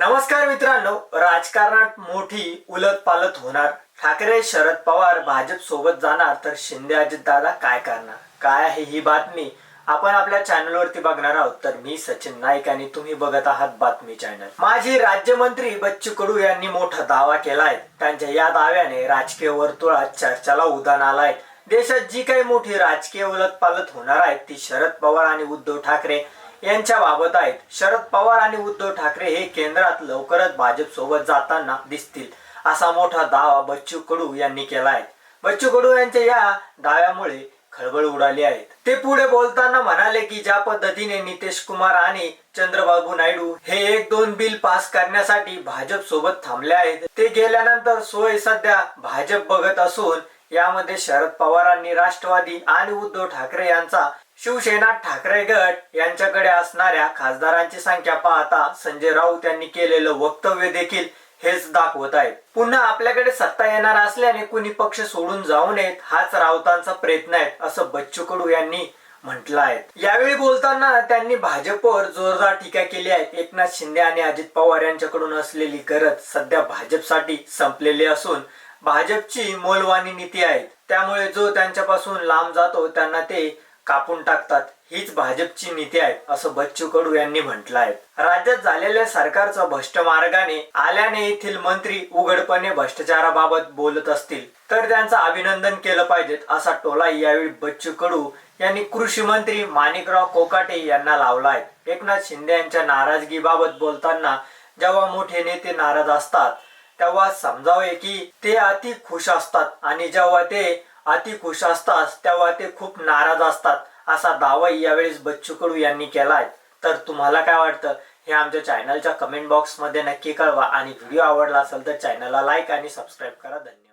नमस्कार मित्रांनो राजकारणात मोठी उलत पालत होणार. ठाकरे शरद पवार भाजप सोबत जाणार तर शिंदे अजित दादा काय करणार? काय आहे ही बातमी? आपण आपल्या चॅनलवरती बघणार आहोत. तर मी सचिन नाईक आणि तुम्ही बघत आहात बातमी चॅनल माजी राज्यमंत्री बच्चू कडू यांनी मोठा दावा केलाय. त्यांच्या या दाव्याने राजकीय वर्तुळात चर्चाला उदान आलाय. देशात जी काही मोठी राजकीय उलत पालत होणार आहे ती शरद पवार आणि उद्धव ठाकरे यांच्या बाबत आहेत. शरद पवार आणि उद्धव ठाकरे हे केंद्रात लवकरच भाजप सोबत जाताना दिसतील असा मोठा दावा बच्चू कडू यांनी केला आहे. बच्चू कडू यांच्या या दाव्यामुळे खळबळ उडाली आहे. ते पुढे बोलताना म्हणाले की ज्या पद्धतीने नितेश कुमार आणि चंद्रबाबू नायडू हे एक दोन बिल पास करण्यासाठी भाजप सोबत थांबले आहेत ते गेल्यानंतर सोय सध्या भाजप बघत असून यामध्ये शरद पवारांनी राष्ट्रवादी आणि उद्धव ठाकरे यांचा शिवसेना ठाकरे गट यांच्याकडे असणाऱ्या खासदारांची संख्या पाहता संजय राऊत यांनी केलेलं वक्तव्य देखील हेच दाखवत आहे पुन्हा आपल्याकडे सत्ता येणार असल्याने कुणी पक्ष सोडून जाऊ नयेत हाच राऊतांचा प्रयत्न आहे असं बच्चू कडू यांनी म्हटलं आहे. यावेळी बोलताना त्यांनी भाजपवर जोरदार टीका केली आहे. एकनाथ शिंदे आणि अजित पवार यांच्याकडून असलेली गरज सध्या भाजपसाठी संपलेली असून भाजपची मोलवाणी नीती आहे. त्यामुळे जो त्यांच्यापासून लांब जातो त्यांना ते कापून टाकतात. हीच भाजपची नीती आहे असं बच्चू कडू यांनी म्हटलं आहे राज्यात झालेल्या सरकारचा भ्रष्ट मार्गाने आल्याने येथील मंत्री उघडपणे भ्रष्टाचाराबाबत बोलत असतील. तर त्यांचं अभिनंदन केलं पाहिजे असा टोला यावेळी बच्चू कडू यांनी कृषी मंत्री माणिकराव कोकाटे यांना लावला आहे एकनाथ शिंदे यांच्या नाराजगीबाबत बोलताना जेव्हा मोठे नेते नाराज असतात तेव्हा समजावे की ते अति खुश असतात आणि जेव्हा ते अति खुश असतात तेव्हा ते खूप नाराज असतात असा दावा यावेळेस बच्चू कडू यांनी केलाय. तर तुम्हाला काय वाटतं? हे आमच्या चॅनलच्या कमेंट बॉक्समध्ये नक्की कळवा आणि व्हिडिओ आवडला असेल तर चॅनलला लाईक आणि सबस्क्राईब करा. धन्यवाद.